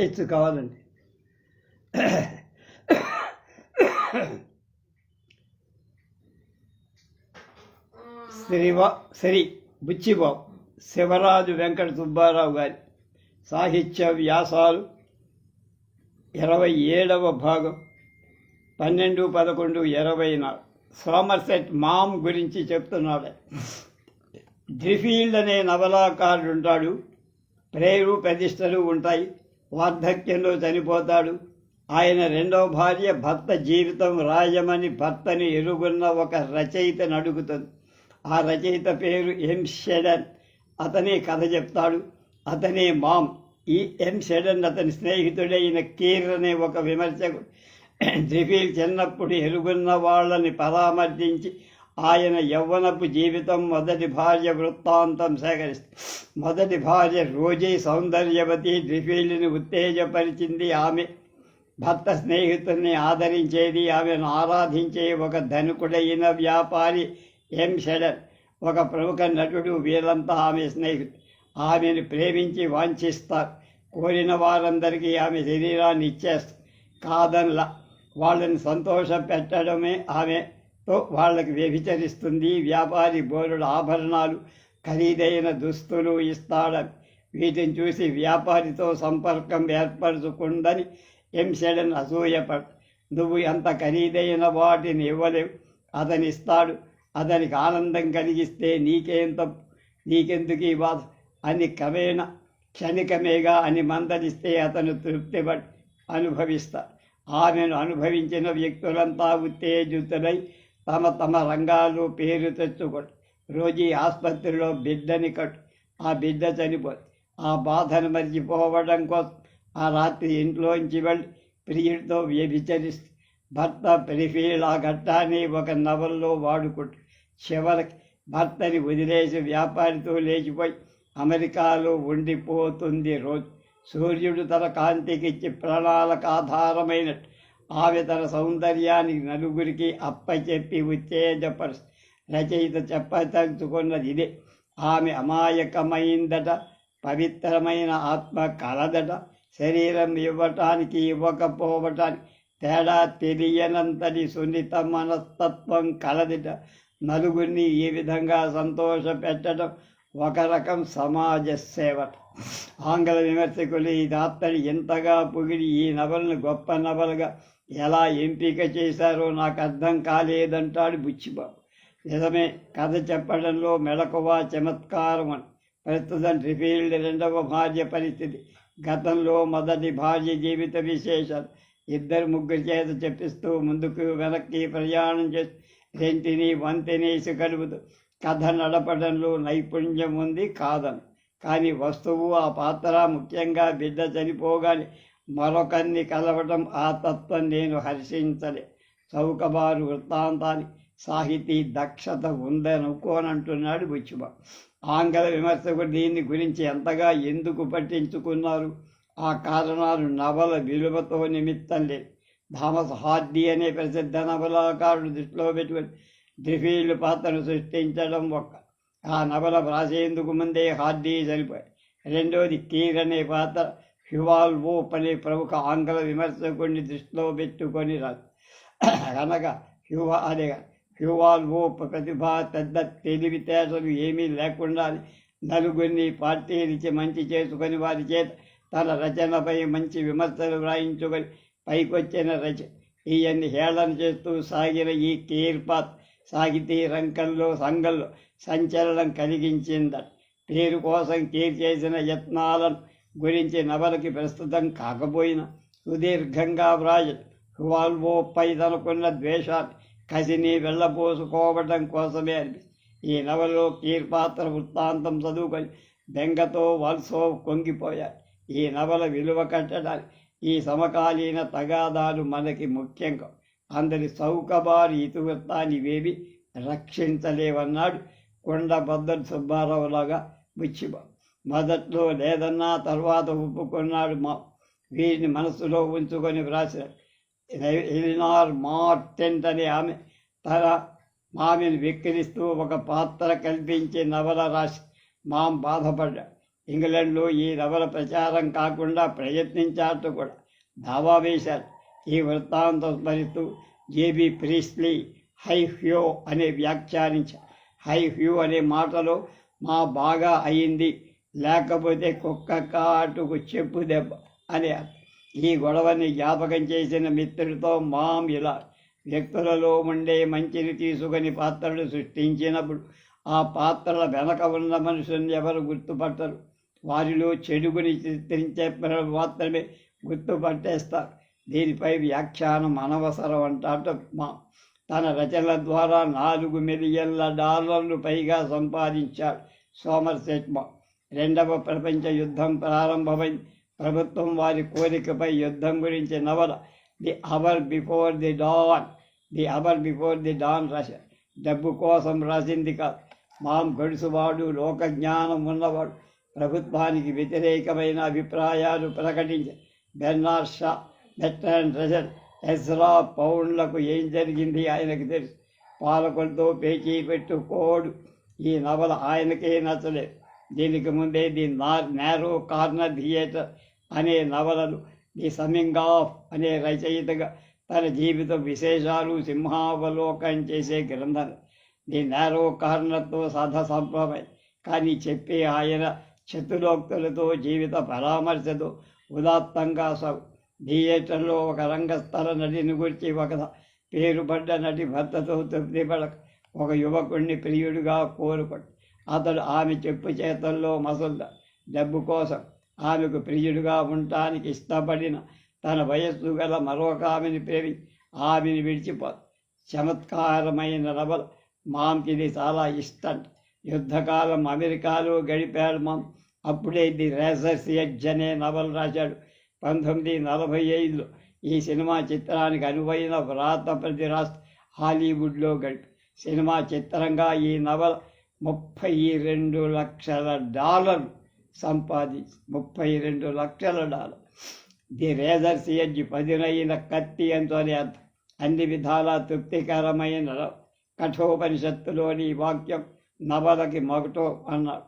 ఇచ్చు కావాలండి. శ్రీవా శ్రీ బుచ్చిబాబు శివరాజు వెంకట సుబ్బారావు గారి సాహిత్య వ్యాసాలు ఇరవై ఏడవ భాగం పన్నెండు పదకొండు ఇరవై నాలుగు. సోమర్సెట్ మామ్ గురించి చెప్తున్నాడు. డ్రిఫీల్డ్ అనే నవలాకారుడు ఉంటాడు. ప్రేరు ప్రతిష్టలు ఉంటాయి. వార్ధక్యంలో చనిపోతాడు. ఆయన రెండవ భార్య భర్త జీవితం రాయమని భర్తని ఎరుగున్న ఒక రచయితను అడుగుతుంది. ఆ రచయిత పేరు ఎం షెడన్. అతనే కథ చెప్తాడు. అతనే మామ్. ఈ ఎం షెడన్ అతని స్నేహితుడైన కీర్ అనే ఒక విమర్శకుడు. డ్రిఫీల్ చిన్నప్పుడు ఎరుగున్న వాళ్ళని పరామర్శించి ఆయన యవ్వనపు జీవితం మొదటి భార్య వృత్తాంతం సేకరిస్తే మొదటి భార్య రోజీ సౌందర్యవతి డ్రిఫీల్ని ఉత్తేజపరిచింది ఆమె. భర్త స్నేహితుల్ని ఆదరించేది ఆమెను ఆరాధించే ఒక ధనుకుడైన వ్యాపారి ఎం. షెడర్. ఒక ప్రముఖ నటుడు వీళ్ళంతా ఆమె స్నేహితుడు ఆమెను ప్రేమించి వాంఛిస్తారు కోరిన వారందరికీ ఆమె శరీరాన్ని ఇచ్చేస్తారు కాదనలా. వాళ్ళని సంతోష పెట్టడమే ఆమె తో వాళ్ళకి వ్యభిచరిస్తుంది. వ్యాపారి బోరుడు ఆభరణాలు ఖరీదైన దుస్తులు ఇస్తాడ. వీటిని చూసి వ్యాపారితో సంపర్కం ఏర్పరచుకుందని ఎంసెడన్ అసూయపడు నువ్వు ఎంత ఖరీదైన వాటిని ఇవ్వలేవు. అతనిస్తాడు. అతనికి ఆనందం కలిగిస్తే నీకేం తప్పు నీకెందుకు ఈ బాధ? అని క్రమేణ క్షణికమేగా అని మందలిస్తే అతను తృప్తిపడి అనుభవిస్తా. ఆమెను అనుభవించిన వ్యక్తులంతా ఉత్తేజితులై తమ తమ రంగాలు పేరు తెచ్చుకోడు రోజీ ఆసుపత్రిలో బిడ్డని కట్టు. ఆ బిడ్డ చనిపోదు ఆ బాధను మర్చిపోవడం కోసం ఆ రాత్రి ఇంట్లోంచి వెళ్ళి ప్రియుడితో వ్యభిచరిస్తూ భర్త ప్రిఫీల్ ఆ ఘట్టాన్ని ఒక నవల్లో వాడుకుంటు చివరికి భర్తని వదిలేసి వ్యాపారితో లేచిపోయి అమెరికాలో ఉండిపోతుంది రోజు. సూర్యుడు తన కాంతికిచ్చి ప్రాణాలకు ఆధారమైనట్టు ఆమె తన సౌందర్యానికి నలుగురికి అప్పచెప్పి ఉత్తేజపరుస్తు రచయిత చెప్పదలుచుకున్నది ఇదే. ఆమె అమాయకమైందట పవిత్రమైన ఆత్మ కలదట శరీరం ఇవ్వటానికి ఇవ్వకపోవటానికి తేడా తెలియనంతటి సున్నిత మనస్తత్వం కలదిట. నలుగురిని ఈ విధంగా సంతోష పెట్టడం ఒక రకం సమాజ సేవట. ఆంగ్ల విమర్శకులు ఈ దాత్తని ఎంతగా పొగిడి ఈ నవలను గొప్ప నవలుగా ఎలా ఎంపిక చేశారో నాకు అర్థం కాలేదంటాడు బుచ్చిబాబు. నిజమే కథ చెప్పడంలో మెళకువ చమత్కారం అని. ప్రస్తుతం రిఫీల్డ్ రెండవ భార్య పరిస్థితి. గతంలో మొదటి భార్య జీవిత విశేషాలు. ఇద్దరు ముగ్గురు చేత చెప్పిస్తూ ముందుకు వెనక్కి ప్రయాణం చేసి రెంటిని వంతెనేసి కలుపుతూ కథ నడపడంలో నైపుణ్యం ఉంది కాదని. కానీ వస్తువు ఆ పాత్ర ముఖ్యంగా బిడ్డ చనిపోగానే మరొకరిని కలవటం ఆ తత్వం నేను హర్షించలే. చౌకబారు వృత్తాంతాన్ని సాహితీ దక్షత ఉందనుకోనంటున్నాడు బుచ్చిబా ఆంగ్ల విమర్శకుడు దీని గురించి ఎంతగా ఎందుకు పట్టించుకున్నారు? ఆ కారణాలు నవల విలువతో నిమిత్తం లేదు. థామస్ హార్డీ అనే ప్రసిద్ధ నవలాకారుడు దృష్టిలో పెట్టుకుని డ్రిఫీల్డ్ పాత్రను సృష్టించడం ఒక్క. ఆ నవల వ్రాసేందుకు ముందే హార్డీ చనిపోయి రెండోది కీర్ అనే పాత్ర హ్యువాల్ వోప్ అనే ప్రముఖ ఆంగ్ల విమర్శకుడిని దృష్టిలో పెట్టుకొని రాదు అనగా హ్యువా అదే హ్యూవాల్వో ప్రతిభ పెద్ద తెలివితేటలు ఏమీ లేకుండా నలుగురిని పార్టీలిచ్చి మంచి చేసుకొని వారి చేత తన రచనపై మంచి విమర్శలు వ్రాయించుకొని పైకొచ్చిన రచ ఈయన్ని హేళన చేస్తూ సాగిన ఈ కీర్పాత్ సాహితీ రంగంలో సంఘంలో సంచలనం కలిగించిందట పేరు కోసం కీర్ చేసిన యత్నాలను గురించి నవలకి ప్రస్తుతం కాకపోయినా సుదీర్ఘంగా వ్రాయడు హువాల్వోపై తనకున్న ద్వేషాన్ని కసిని వెళ్ళబోసుకోవడం కోసమే అనిపిస్తుంది. ఈ నవలలో కీర్పాత్ర వృత్తాంతం చదువుకొని బెంగతో వాల్సో కొంగిపోయారు ఈ నవల విలువ కట్టడానికి ఈ సమకాలీన తగాదాలు మనకి ముఖ్యంగా అందరి చౌకబారి ఇతివృత్తాన్ని వేవి రక్షించలేవన్నాడు కొండబద్దరు సుబ్బారావులాగా బుచ్చిబాబు మొదట్లో లేదన్నా తర్వాత ఒప్పుకున్నాడు మా వీరిని మనసులో ఉంచుకొని వ్రాసాడు ఎలినార్ మార్టెంట్ అనే ఆమె తన మామిని విక్కిరిస్తూ ఒక పాత్ర కల్పించి నవల రాసి మాం బాధపడ్డా. ఇంగ్లాండ్లో ఈ నవల ప్రచారం కాకుండా ప్రయత్నించారట కూడా. దావా వేశారు. ఈ వృత్తాంతం స్మరిస్తూ జేబీ ప్రీస్లీ హై హ్యూ అనే వ్యాఖ్యానించారు హై హ్యూ అనే మాటలో మా బాగా అయింది. లేకపోతే కుక్క కాటుకు చెప్పు దెబ్బ అనే ఈ గొడవని జ్ఞాపకం చేసిన మిత్రుడితో మాం ఇలా వ్యక్తులలో ఉండే మంచిని తీసుకుని పాత్రలు సృష్టించినప్పుడు ఆ పాత్రల వెనక ఉన్న మనుషుల్ని ఎవరు గుర్తుపట్టరు. వారిలో చెడుగుని చిత్రించే మాత్రమే గుర్తుపట్టేస్తారు. దీనిపై వ్యాఖ్యానం అనవసరం అంటాట మా తన రచనల ద్వారా నాలుగు మిలియన్ల డాలర్లు పైగా సంపాదించాడు సోమర్సెట్ మా రెండవ ప్రపంచ యుద్ధం ప్రారంభమైంది ప్రభుత్వం వారి కోరికపై యుద్ధం గురించి నవల. The hour before the dawn the hour before the dawn రష డబ్బు కోసం రాసింది కాదు. మాం గడుసువాడు లోక జ్ఞానం ఉన్నవాడు. ప్రభుత్వానికి వ్యతిరేకమైన అభిప్రాయాలు ప్రకటించి Bernard Shaw Bertrand Russell Ezra పౌండ్లకు ఏం జరిగింది ఆయనకు తెలుసు. పాలకులతో పేచీ పెట్టుకోడు ఈ నవల ఆయనకే నచ్చలేదు. దీనికి ముందే ది నేరో కార్నర్ థియేటర్ అనే నవలలు ది సమింగ్ ఆఫ్ అనే రచయితగా తన జీవిత విశేషాలు సింహావలోకం చేసే గ్రంథం ది నేరో కార్నర్తో సధ సంభవమై. కానీ చెప్పే ఆయన చతురోక్తులతో జీవిత పరామర్శతో ఉదాత్తంగా సగు. థియేటర్లో ఒక రంగస్థల నటిని గురించి ఒక పేరుపడ్డ నటి భర్తతో తృప్తిపడక ఒక యువకుడిని ప్రియుడిగా కోరుకోడు. అతడు ఆమె చెప్పు చేతల్లో మసలుద డబ్బు కోసం ఆమెకు ప్రియుడిగా ఉండటానికి ఇష్టపడిన తన వయస్సు గల మరొక ఆమెను ప్రేమి ఆమెను విడిచిపో. చమత్కారమైన నవల మాంకిది చాలా ఇష్టం. యుద్ధకాలం అమెరికాలో గడిపాడు మాం. అప్పుడే ది రేసర్స్ ఎడ్జ్ అనే నవల రాశాడు. పంతొమ్మిది నలభై ఐదులో ఈ సినిమా చిత్రానికి అనువైన వ్రాత ప్రతి రాష్ట్ర హాలీవుడ్లో గడిపి. సినిమా చిత్రంగా ఈ నవల ముప్పై రెండు లక్షల డాలర్ సంపాదించి ముప్పై రెండు లక్షల డాలర్. ది రేజర్స్ ఎడ్జ్ పదినైన కత్తి ఎంతోనే అర్థం. అన్ని విధాలా తృప్తికరమైన కఠోపనిషత్తులోని వాక్యం నవలకి మొగటో అన్నాడు.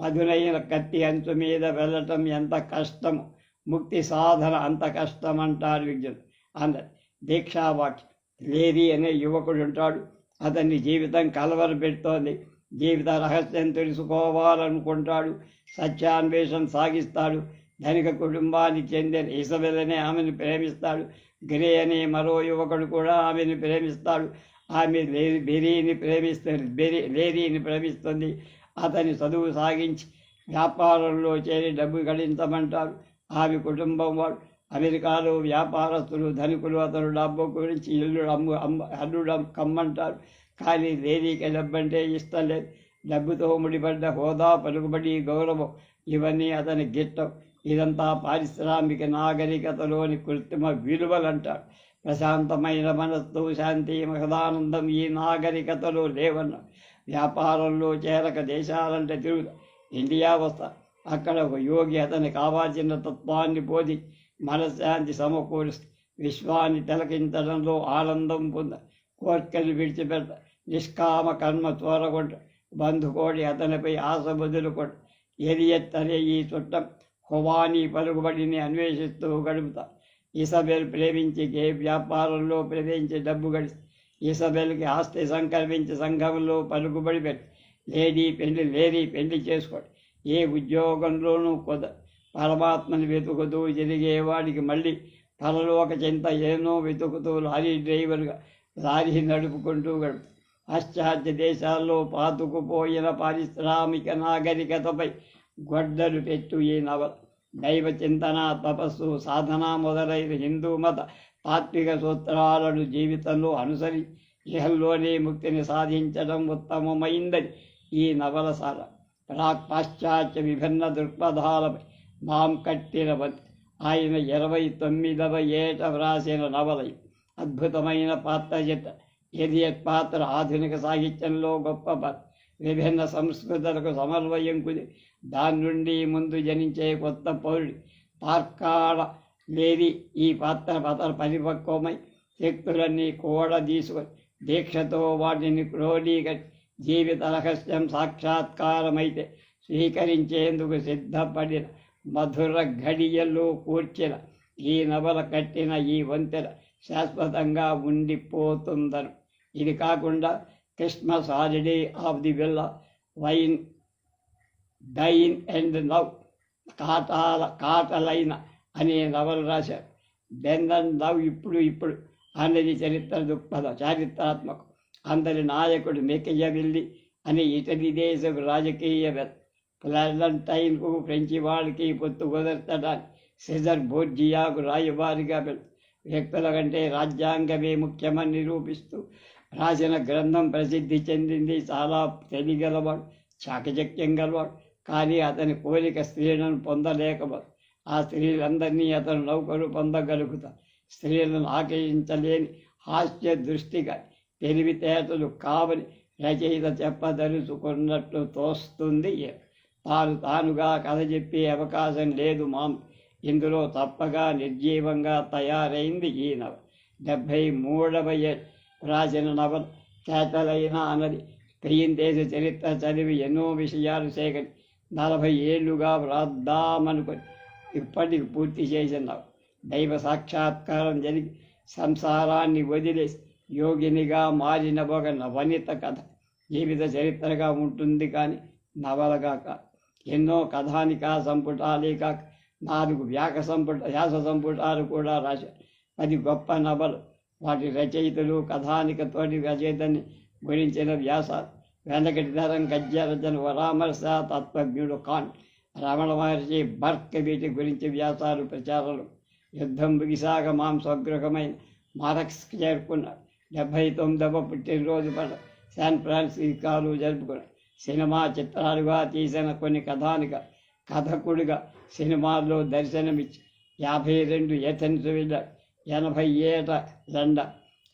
పదునైన కత్తి అంచు మీద వెళ్ళటం ఎంత కష్టము ముక్తి సాధన అంత కష్టం అంటారు విద్యులు అన్నది దీక్షావాక్యం. లేది అనే యువకుడు ఉంటాడు. అతని జీవితం కలవరపెడుతోంది. జీవిత రహస్యం తెలుసుకోవాలనుకుంటాడు సత్యాన్వేషణ సాగిస్తాడు ధనిక కుటుంబానికి చెందిన ఇసబెల్ ఆమెను ప్రేమిస్తాడు గ్రే అనే మరో యువకుడు కూడా ఆమెను ప్రేమిస్తాడు. ఆమె లే బెరీని ప్రేమిస్తుంది బెరీ లేరీని ప్రేమిస్తుంది. అతని చదువు సాగించి వ్యాపారంలో చేరి డబ్బు గడించమంటారు ఆమె కుటుంబం వాడు అమెరికాలో వ్యాపారస్తులు ధనికులు అతను డబ్బు గురించి ఇల్లు అమ్ము అమ్మ అల్లుడు కమ్మంటారు. కానీ లేడీకి డబ్బంటే ఇష్టం లేదు. డబ్బుతో ముడిపడ్డ హోదా పలుకుబడి గౌరవం ఇవన్నీ అతని గిట్టం. ఇదంతా పారిశ్రామిక నాగరికతలోని కృత్రిమ విలువలంటాడు. ప్రశాంతమైన మనస్సు శాంతి మహదానందం ఈ నాగరికతలో లేవన్న వ్యాపారంలో చేరక దేశాలంటే తిరుగుతా. ఇండియా వస్తా. అక్కడ ఒక యోగి అతని కావాల్సిన తత్వాన్ని పోది మనశ్శాంతి సమకూరుస్తూ విశ్వాన్ని తిలకించడంలో ఆనందం పొంద కోర్కెలు విడిచిపెట్ట నిష్కామ కర్మ తోరగొట్ట బంధుకోడి అతనిపై ఆశ వదులుకొట్ట ఎరియత్ ఈ చుట్టం హువానీ పలుకుబడిని అన్వేషిస్తూ గడుపుతా. ఇసబెల్ ప్రేమించి గే వ్యాపారంలో ప్రవేశించి డబ్బు గడిచి ఇసబెల్కి ఆస్తి సంకల్పించి సంఘంలో పలుకుబడి పెట్టి. లేడీ పెళ్ళి లేడీ పెళ్ళి చేసుకోండి. ఏ ఉద్యోగంలోనూ కొద పరమాత్మని వెతుకుతూ జరిగేవాడికి మళ్ళీ పరలోక చింత ఏనో వెతుకుతూ లారీ డ్రైవర్గా లారీ నడుపుకుంటూ పాశ్చాత్య దేశాల్లో పాతుకుపోయిన పారిశ్రామిక నాగరికతపై గొడ్డలు పెట్టు ఈ నవల దైవ చింతన తపస్సు సాధన మొదలైన హిందూ మత తాత్విక సూత్రాలను జీవితంలో అనుసరి ఇహల్లోనే ముక్తిని సాధించడం ఉత్తమమైందని ఈ నవల సార. ప్రాక్ పాశ్చాత్య విభిన్న దృక్పథాలపై మాం కట్టిన ఆయన ఇరవై తొమ్మిదవ ఏట వ్రాసిన నవలై అద్భుతమైన పాత్ర చిత్త ఎదియట్ పాత్ర ఆధునిక సాహిత్యంలో గొప్ప విభిన్న సంస్కృతులకు సమన్వయంకుది దాని నుండి ముందు జనించే కొత్త పౌరుడి తార్కాడ లేది. ఈ పాత్ర పాత్ర పరిపక్వమై శక్తులన్నీ కూడా తీసుకొని దీక్షతో వాటిని క్రోడీకరి జీవిత రహస్యం సాక్షాత్కారమైతే స్వీకరించేందుకు సిద్ధపడిన మధుర ఘడియల్లో కూర్చిన ఈ నవల కట్టిన ఈ వంతెన శాశ్వతంగా ఉండిపోతుందను ఇది కాకుండా Christmas holiday of the villa wine dine and love కాటాల Catalina అనే నవలు రాశారు. బెందన్ లవ్ ఇప్పుడు ఇప్పుడు అనేది చరిత్ర దృక్పథం చారిత్రాత్మకం. అందరి నాయకుడు మెకియవిల్లి అనే ఇటలీ దేశపు రాజకీయవేత్త ప్లాలంటైన్కు ఫ్రెంచి వాళ్ళకి పొత్తు కుదర్చడానికి సెజర్ బోర్జియాకు రాయబారిగా పెడు వ్యక్తుల కంటే రాజ్యాంగమే ముఖ్యమని నిరూపిస్తూ రాసిన గ్రంథం ప్రసిద్ధి చెందింది. చాలా తెలియగలవాడు చాకచక్యం గలవాడు కానీ అతని కోరిక స్త్రీలను పొందలేకపోదు ఆ స్త్రీలందరినీ అతను నౌకరు పొందగలుగుతాడు. స్త్రీలను ఆకర్షించలేని హాస్య దృష్టిగా తెలివితేటలు కావని రచయిత చెప్పదలుచుకున్నట్లు తోస్తుంది. తాను తానుగా కథ చెప్పే అవకాశం లేదు మాం ఇందులో తప్పగా నిర్జీవంగా తయారైంది ఈ నవ డెబ్భై మూడవ రాసిన నవ చేతలైన అన్నది స్పెయిన్ దేశ చరిత్ర చదివి ఎన్నో విషయాలు సేకరి నలభై ఏళ్ళుగా వ్రాద్దామనుకొని ఇప్పటికి పూర్తి చేసినావు దైవ సాక్షాత్కారం జరిగి సంసారాన్ని వదిలేసి యోగినిగా మారిన ఒక నవనిత కథ. జీవిత చరిత్రగా ఉంటుంది కానీ నవలగా కాదు ఎన్నో కథానికా సంపుటాలే కాక నాలుగు వ్యాక సంపుట వ్యాస సంపుటాలు కూడా రాశారు పది గొప్ప నవలు. వాటి రచయితలు కథానికతోటి రచయితని గురించిన వ్యాస. వెనకటి తరం గద్య పరామర్శ తత్వజ్ఞుడు ఖాన్. రమణ మహర్షి బర్క్ వీటి గురించి వ్యాసాలు ప్రచారాలు. యుద్ధం ముగిసాక మాం మారక్స్ చేరుకున్నాడు డెబ్భై తొమ్మిదవ పుట్టినరోజు పండుగ శాన్ ఫ్రాన్సిస్కాలు జరుపుకున్నాడు సినిమా చిత్రాలుగా తీసిన కొన్ని కథానిక కథకుడిగా సినిమాల్లో దర్శనమిచ్చి యాభై రెండు ఏథెన్స్ వెళ్ళాడు ఎనభై ఏట లండ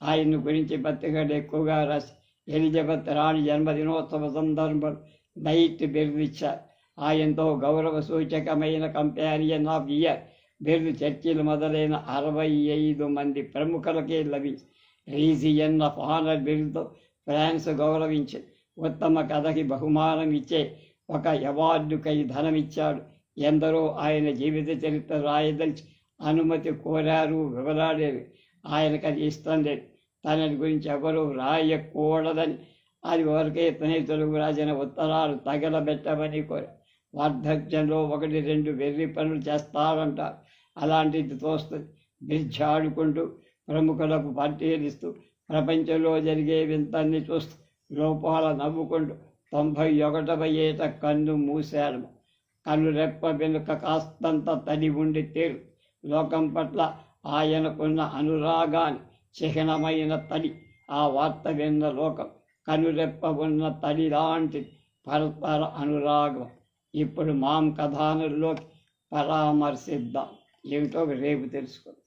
ఆయన గురించి పత్రికలు ఎక్కువగా రాసి ఎలిజబెత్ రాణి జన్మదినోత్సవ సందర్భం నైట్ బిరుదిచ్చారు ఆయనతో గౌరవ సూచకమైన కంపారియన్ ఆఫ్ ఇయర్ బిరుదు చర్చిలు మొదలైన అరవై ఐదు మంది ప్రముఖులకే లభించి రీజియన్ ఆఫ్ ఆనర్ బిరుదుతో ఫ్రాన్స్ గౌరవించి ఉత్తమ కథకి బహుమానం ఇచ్చే ఒక అవార్డుకై ధనమిచ్చాడు. ఎందరో ఆయన జీవిత చరిత్ర రాయదలిచి అనుమతి కోరారు వివరాడేవి ఆయనకు అది ఇష్టం లేదు. తనని గురించి ఎవరు రాయకూడదని. అది వరకే స్నేహితులకు రాసిన ఉత్తరాలు తగలబెట్టమని కోరారు. వార్ధక్యంలో ఒకటి రెండు వెర్రి పనులు చేస్తారంటారు అలాంటిది తోస్తుంది. బిర్జాడుకుంటూ ప్రముఖులకు పరిశీలిస్తూ ప్రపంచంలో జరిగే వింతన్ని చూస్తూ లోపాల నవ్వుకుంటూ తొంభై ఒకటవ ఏట కన్ను మూశాడు కన్ను రెప్ప వెనుక కాస్తంత తడి ఉండి తీరు లోకం పట్ల ఆయనకున్న అనురాగాన్ని చిహ్నమైన తడి. ఆ వార్త విన్న లోకం కనురెప్ప ఉన్న తడి లాంటి పరస్పర అనురాగం. ఇప్పుడు మాం కథానుల్లోకి పరామర్శిద్దాం. ఏమిటో రేపు తెలుసుకుందాం.